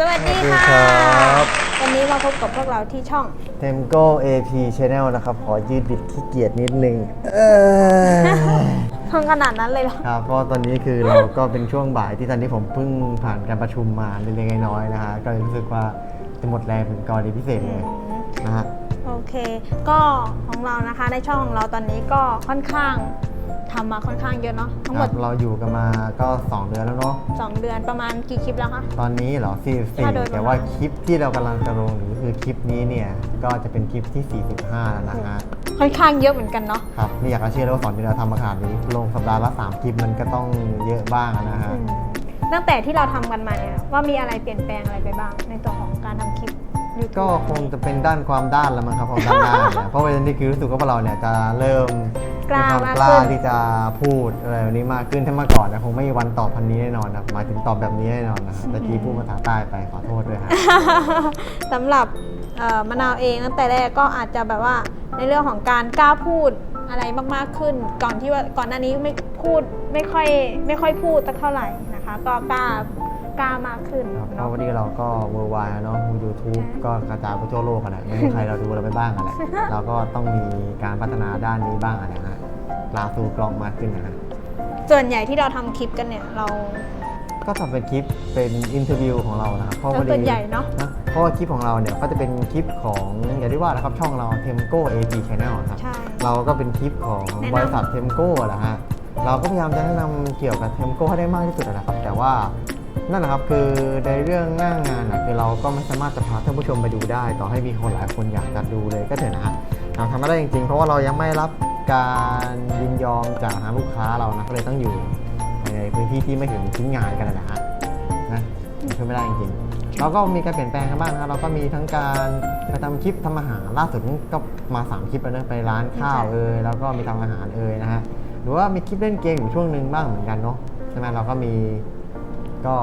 สวัสดีค่ะ สวัสดีครับ วันนี้มาพบกับพวกเราที่ช่อง เทมโก้ AP Channel นะครับ ขอยืดบิดขี้เกียจนิดนึง เออ ห้องขนาดนั้นเลยเหรอ ครับเพราะตอนนี้คือเราก็เป็นช่วงบ่ายที่ตอนนี้ผมเพิ่งผ่านการประชุมมาเล็กๆน้อยๆนะฮะ ก็เลยรู้สึกว่าจะหมดแรงเป็นกรณีพิเศษเลยนะฮะ โอเค ก็ของเรานะคะในช่องของเราตอนนี้ก็ค่อนข้าง ทำมาค่อนข้างเยอะเนาะทั้งหคมรัดบเราอยู่กันมาก็ 2 เดือนแล้วเนาะ2เดือนประมาณกี่คลิปแล้วคะ ตอนนี้เหรอ ถ้าโดย44 แต่ว่าคลิปที่เรากำลังจะลงหรือคือคลิปนี้เนี่ย ก็จะเป็นคลิปที่ 45 แล้วนะฮะ ค่อนข้างเยอะเหมือนกันเนาะ ครับไม่อยากจะเชื่อเลยว่าสอนที่เราทำมาขนาดนี้ ลงสัปดาห์ละ 3 คลิปมันก็ต้องเยอะบ้างอะนะฮะอืมตั้งแต่ที่เราทำกันมาเนี่ยว่ามีอะไรเปลี่ยนแปลงอะไรไปบ้าง ในตัวของการทำคลิป YouTube ก็คงจะเป็นด้านความด้านแล้วมั้งครับความด้านด้านเนี่ยเพราะว่านี่คือรู้สึกว่าพวกเราเนี่ยจะเริ่มกล้ามีควมากกล้าขึ้น ที่จะพูดอะไรแบบนี้มากขึ้นถ้าเมื่อก่อนนะคงไม่มีวันตอบพันนี้แน่นอนนะหมายถึงตอบแบบนี้แน่นอนนะครับแต่กี้พูดภาษาใต้ไปขอโทษด้วยครับ สำหรับเอ่อมะนาวเองตั้งแต่แรกก็อาจจะแบบว่าในเรื่องของการกล้าพูดอะไรมากๆขึ้น ก่อนที่ว่าก่อนหน้านี้ไม่พูดไม่ค่อยไม่ค่อยพูดสักเท่าไหร่นะคะ ก็กล้า กล้ามากขึ้นครับเพเนาะราะวันนี้เราก็เวอร์ไวเนาะยูทูบก็กระจายไปทั่วโลกกันแหละไม่มีใครเราดูเราไปบ้างกันแหละเราก็ต้องมีการพัฒนาด้านนี้บ้างอะนะฮะลาสู่กลองมากขึ้นนะฮะส่วนใหญ่ที่เราทำคลิปกันเนี่ยเรา ก็ทำเป็นคลิปเป็นอินเทอร์วิวของเรานะครับเพราะแล้วพอส่ดีวนใหญ่เนาะนะเพราะว่าคลิปของเราเนี่ยก็จะเป็นคลิปของอย่างที่ว่านะครับช่องเรา Temco AP Channel ครับ ใช่ เราก็เป็นคลิปของแนะนำ บริษัท Temco แหละฮะ เราก็พยายามจะแนะนำเกี่ยวกับ Temco ให้ได้มากที่สุดนะครับ แต่ว่า นั่นนะครับคือในเรื่องหน้างานนะคือเราก็ไม่สามารถจะพาท่านผู้ชมไปดูได้ ต่อให้มีคนหลายคนอยากจะดูเลยก็เถอะนะฮะเราทำไม่ได้จริงๆ เพราะว่าเรายังไม่รับการยินยอมจากทางลูกค้าเรานะก็เลยต้องอยู่ในพื้นที่ที่ไม่ถึงชิ้นงานกันนะฮะนะช่วยไม่ได้จริงๆเราก็มีการเปลี่ยนแปลงกันบ้างนะครับเราก็มีทั้งการไปทำคลิปทำอาหารล่าสุดก็มาสามคลิปแล้วนะไปร้านข้าวเอ่ยแล้วก็มีทำอาหารเอ่ยนะฮะหรือว่ามีคลิปเล่นเกมอยู่ช่วงหนึ่งบ้างเหมือนกันเนาะใช่ไหมเราก็มี ก็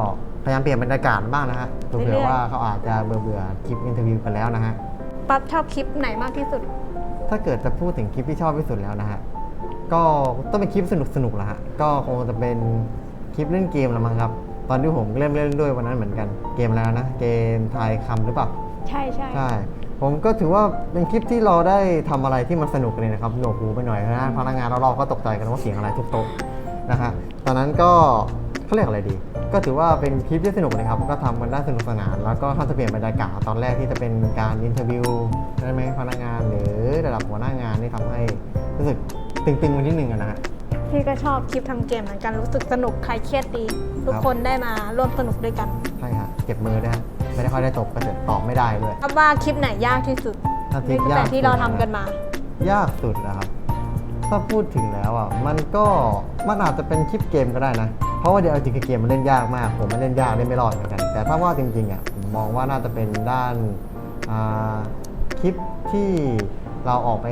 พยายามเปลี่ยนบรรยากาศบ้างนะฮะเผื่อๆว่าเขาอาจจะเบื่อเบื่อๆคลิปอินเทอร์วิวกันแล้วนะฮะ ปั๊บชอบคลิปไหนมากที่สุด ถ้าเกิดจะพูดถึงคลิปที่ชอบที่สุดแล้วนะฮะ ก็ต้องเป็นคลิปสนุกสนุกๆแหละฮะ ก็คงจะเป็นคลิปเล่นเกมละมั้งครับ ตอนที่ผมเล่นเล่นด้วยวันนั้นเหมือนกัน เกมแล้วนะ เกมทายคำหรือเปล่า ใช่ใช่ใช่ ผมก็ถือว่าเป็นคลิปที่เราได้ทำอะไรที่มันสนุกเลยนะครับหนวกหูไปหน่อยนะพนักงานรอบๆก็ตกใจกันว่าเสียงอะไรทุกโต๊ะนะฮะ ตอนนั้นก็ เขาเรียกอะไรดี ก็ถือว่าเป็นคลิปที่สนุกนะครับ ก็ทำกันได้สนุกสนาน แล้วก็ถ้าจะเปลี่ยนบรรยากาศตอนแรกที่จะเป็นการอินเทอร์วิวใช่ไหมพนักงานหรือระดับหัวหน้างานนี่ทำให้รู้สึกตึงๆไปนิดนึงอะนะฮะพี่ก็ชอบคลิปทำเกมเหมือนกันรู้สึกสนุกใครเครียดดี ทุกครับคนได้มาร่วมสนุกด้วยกันใช่ฮะเก็บมือด้วยฮะไม่ได้ค่อยได้ตบก็จะตอบไม่ได้ด้วยครับว่าคลิปไหนยากที่สุดถ้าคลิตั้ปงยาแต่กที่เราทำกันมา ยากสุดนะครับถ้าพูดถึงแล้วอะมันก็มันอาจจะเป็นคลิปเกมก็ได้นะเพ ราะว่าเดี๋ยวเอาจริงๆเกมมันเล่นยากมาก ผมมันเล่นยากเล่นไม่รอดเหมือนกัน แต่ถ้าว่าจริงๆอะผมมองว่าน่าจะเป็นด้านอ่าคลิปที่เราออกไป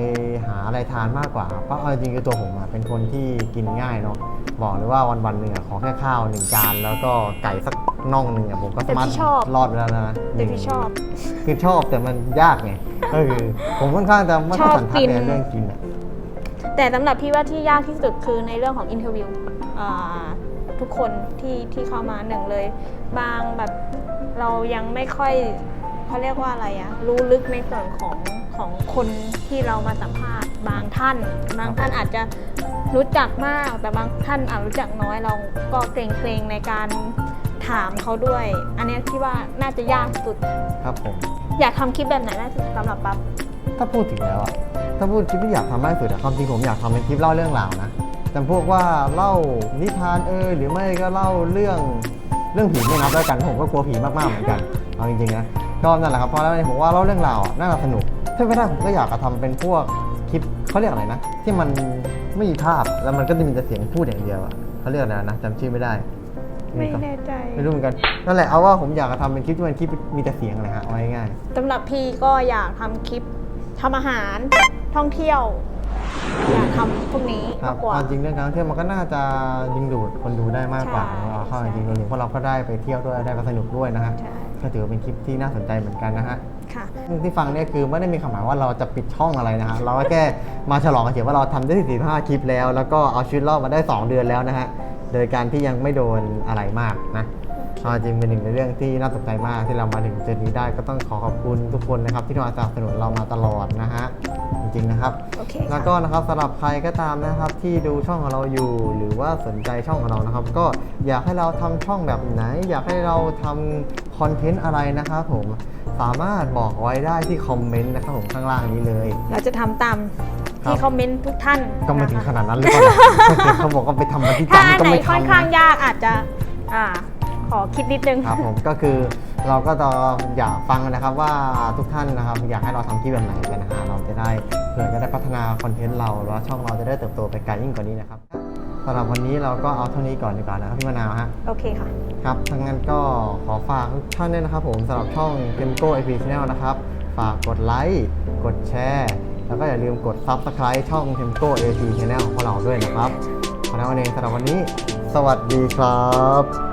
หาอะไรทานมากกว่า เพราะเอาจริงๆคือตัวผมอะเป็นคนที่กินง่ายเนาะ บอกเลยว่าวันๆหนึ่งอะขอแค่ข้าวหนึ่งจานแล้วก็ไก่สักน่องหนึ่งอะผมก็สามารถแต่พี่ชอบรอดไปแล้วนะแต่พี่ชอบ คือชอบแต่มันยากไงก็คือผมค่อนข้างจะไม่ค่อยสันทัดชอบกินในเรื่องกินอะแต่สำหรับพี่ว่าที่ยากที่สุดคือในเรื่องของอินเทอร์วิวอ่า ทุกคนที่ที่เข้ามาหนึ่งเลย บางแบบเรายังไม่ค่อยเขาเรียกว่าอะไรอะรู้ลึกในส่วนของของคนที่เรามาสัมภาษณ์ บางท่าน บางท่านอาจจะรู้จักมาก แต่บางท่านอาจรู้จักน้อยเราก็เกรงๆในการถามเขาด้วย อันเนี้ยที่ว่าน่าจะยากสุด ครับผม อยากทำคลิปแบบไหนน่าจะสำหรับปั๊บถ้าพูดถึงแล้วอะถ้าพูดคลิปที่อยากทำมากที่สุดอะความจริงผมอยากทำเป็นคลิปเล่าเรื่องราวนะ แต่พวกว่าเล่านิทานเอยหรือไม่ก็เล่าเรื่องเรื่องผีไม่นับแล้วกันผมก็กลัวผีมากๆเหมือนกันเอาจริงๆนะก็นั่นแหละครับเพราะแล้วผมว่าเล่าเรื่องราวอะน่าจะสนุกถ้าไม่ได้ผมก็อยากจะทำเป็นพวกคลิปเขาเรียกอะไรนะ ที่มันไม่มีภาพแล้วมันก็จะมีแต่เสียงพูดอย่างเดียวอะเขาเรียกอะไรนะจำชื่อไม่ได้ไม่แน่ใจไม่รู้เหมือนกันนั่นแหละเอาว่าผมอยากจะทำเป็นคลิปที่มันคลิปมีแต่เสียงเลยฮะเอาง่ายสำหรับพี่ก็อยากทำคลิปทำอาหารท่องเที่ยว อยากทำพวกนี้ๆครัมาบกกว่า ความจริงเรื่องการท่องเที่ยวมันก็น่าจะดึงดูดคนดูได้มากกว่าใช่เอาเข้าใช่จริงๆรวมถึงพวกเราก็ได้ไปเที่ยวด้วยได้ไปสนุกด้วยนะฮะใช่ ก็ถือว่าเป็นคลิปที่น่าสนใจเหมือนกันนะฮะ ค่ะ ที่ฟังเนี่ยคือไม่ได้มีความหมายว่าเราจะปิดช่องอะไรนะฮะเราก็แค่มาฉลองกันเฉยว่าเราทำได้45คลิปแล้ว แล้วก็เอาชีวิตรอดมาได้ 2 เดือนแล้วนะฮะโดยการที่ยังไม่โดนอะไรมากนะโอ เคเอาจริงเป็นหนึ่งในเรื่องที่น่าตกใจมากที่เรามาถึงจุดนี้ได้ก็ต้องขอขอบคุณทุกคนนะครับที่มาสนับสนุนเรามาตลอดนะฮะจริงๆนะครับ โอเคแล้วค่ะ ก็นะครับสำหรับใครก็ตามนะครับที่ดูช่องของเราอยู่ หรือว่าสนใจช่องของเรานะครับ ก็อยากให้เราทำช่องแบบไหน อยากให้เราทำคอนเทนต์อะไรนะครับผมสามารถบอกไว้ได้ที่คอมเมนต์นะครับผมข้างล่างนี้เลย เราจะทำตามครับ ที่คอมเมนต์ทุกท่านก็ไม่ถึงนะคะขนาดนั้นเลยก่อนเขาบอกว่าไปทำมาที่ถ้าจำอันก็ไหนไม่ค่อนทำข้างยากอาจจะอ่า ขอคิดนิดนึง ครับผมก็คือเราก็จะอยากฟังนะครับว่าทุกท่านนะครับอยากให้เราทำที่แบบไหนกันนะฮะเราจะได้เผื่อจะได้พัฒนาคอนเทนต์เราแล้วช่องเราจะได้เติบโตไปไกลยิ่งกว่านี้นะครับสำหรับวันนี้เราก็เอาเท่านี้ก่อนดีกว่านะครับพี่มะนาวฮะโอเคค่ะ ครับทั้างนั้นก็ขอฝากทุกท่านด้วยนะครับผมสำหรับช่อง g a m g o IP Channel นะครับฝากกดไลค์กดแชร์ แล้วก็อย่าลืมกด Subscribe ช่อง g a m g o AP Channel ของพวกเราด้วยนะครับขอแล้ววันเองสำหรับวันนี้ สวัสดีครับ